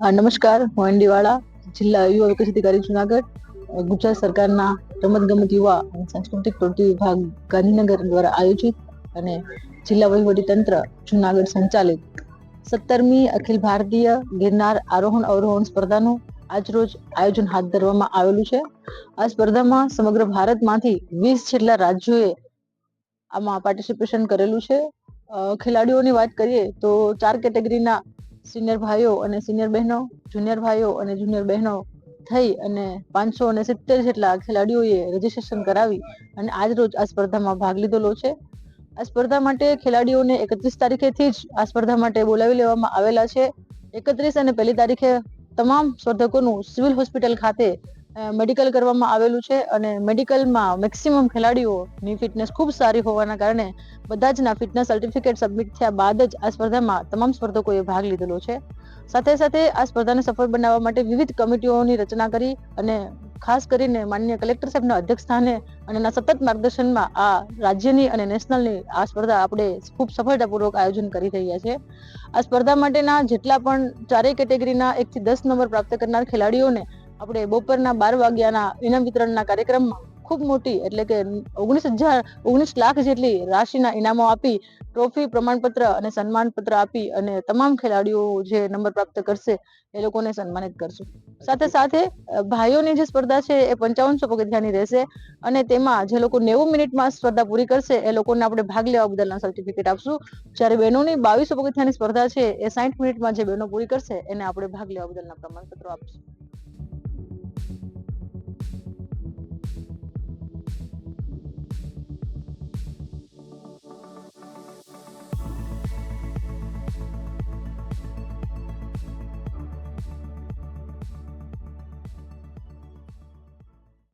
નમસ્કાર. હું એનડીવાળા, જિલ્લા યુવા વિકાસ અધિકારી જુનાગઢ. ગુજરાત સરકારના રમતગમત યુવા અને સાંસ્કૃતિક પ્રવૃત્તિ વિભાગ ગાંધીનગર દ્વારા આયોજિત અને જિલ્લા વહીવટી તંત્ર જુનાગઢ સંચાલિત. સત્તરમી અખિલ ભારતીય ગિરનાર આરોહણ અવરોહણ સ્પર્ધાનું આજરોજ આયોજન હાથ ધરવામાં આવેલું છે. આ સ્પર્ધામાં સમગ્ર ભારતમાંથી વીસ જેટલા રાજ્યોએ આમાં પાર્ટિસિપેશન કરેલું છે. ખેલાડીઓની વાત કરીએ તો ચાર કેટેગરીના સિનિયર ભાઈઓ અને સિનિયર બહેનો, જુનિયર ભાઈઓ અને જુનિયર બહેનો થઈ અને પાંચસો અને સિત્તેર જેટલા ખેલાડીઓએ રજીસ્ટ્રેશન કરાવી અને આજ રોજ આ સ્પર્ધામાં ભાગ લીધેલો છે. આ સ્પર્ધા માટે ખેલાડીઓને એકત્રીસ તારીખેથી જ આ સ્પર્ધા માટે બોલાવી લેવામાં આવેલા છે. એકત્રીસ અને પહેલી તારીખે તમામ સ્પર્ધકોનું સિવિલ હોસ્પિટલ ખાતે મેડિકલ કરવામાં આવેલું છે અને મેડિકલમાં મેક્સિમમ ખેલાડીઓની ફિટનેસ ખૂબ સારી હોવાના કારણે બધા જના ફિટનેસ સર્ટિફિકેટ સબમિટ થયા બાદ જ આ સ્પર્ધામાં તમામ સ્પર્ધકોએ ભાગ લીધેલો છે. સાથે સાથે આ સ્પર્ધાને સફળ બનાવવા માટે વિવિધ કમિટીઓની રચના કરી અને ખાસ કરીને માનનીય કલેક્ટર સાહેબના અધ્યક્ષ સ્થાને અને એના સતત માર્ગદર્શનમાં આ રાજ્યની અને નેશનલની આ સ્પર્ધા આપણે ખૂબ સફળતાપૂર્વક આયોજન કરી રહ્યા છે. આ સ્પર્ધા માટેના જેટલા પણ ચારેય કેટેગરીના એકથી દસ નંબર પ્રાપ્ત કરનાર ખેલાડીઓને આપણે બપોરના બાર વાગ્યાના ઇનામ વિતરણના કાર્યક્રમમાં ખૂબ મોટી, એટલે કે ઓગણીસ હજાર, ઓગણીસ લાખ જેટલી રાશિના ઇનામો આપી ટ્રોફી પ્રમાણપત્ર અને સન્માનપત્ર આપી અને તમામ ખેલાડીઓ જે નંબર પ્રાપ્ત કરશે, એ લોકોને સન્માનિત કરશું. સાથે સાથે ભાઈઓની જે સ્પર્ધા છે, એ પંચાવનસો પગથિયાની રહેશે અને તેમાં જે લોકો નેવું મિનિટમાં સ્પર્ધા પૂરી કરશે, એ લોકોને આપણે ભાગ લેવા બદલના સર્ટિફિકેટ આપશું. જ્યારે બહેનોની બાવીસો પગથિયાની સ્પર્ધા છે, એ સાઠ મિનિટમાં જે બહેનો પૂરી કરશે, એને આપણે ભાગ લેવા બદલના પ્રમાણપત્રો આપશું.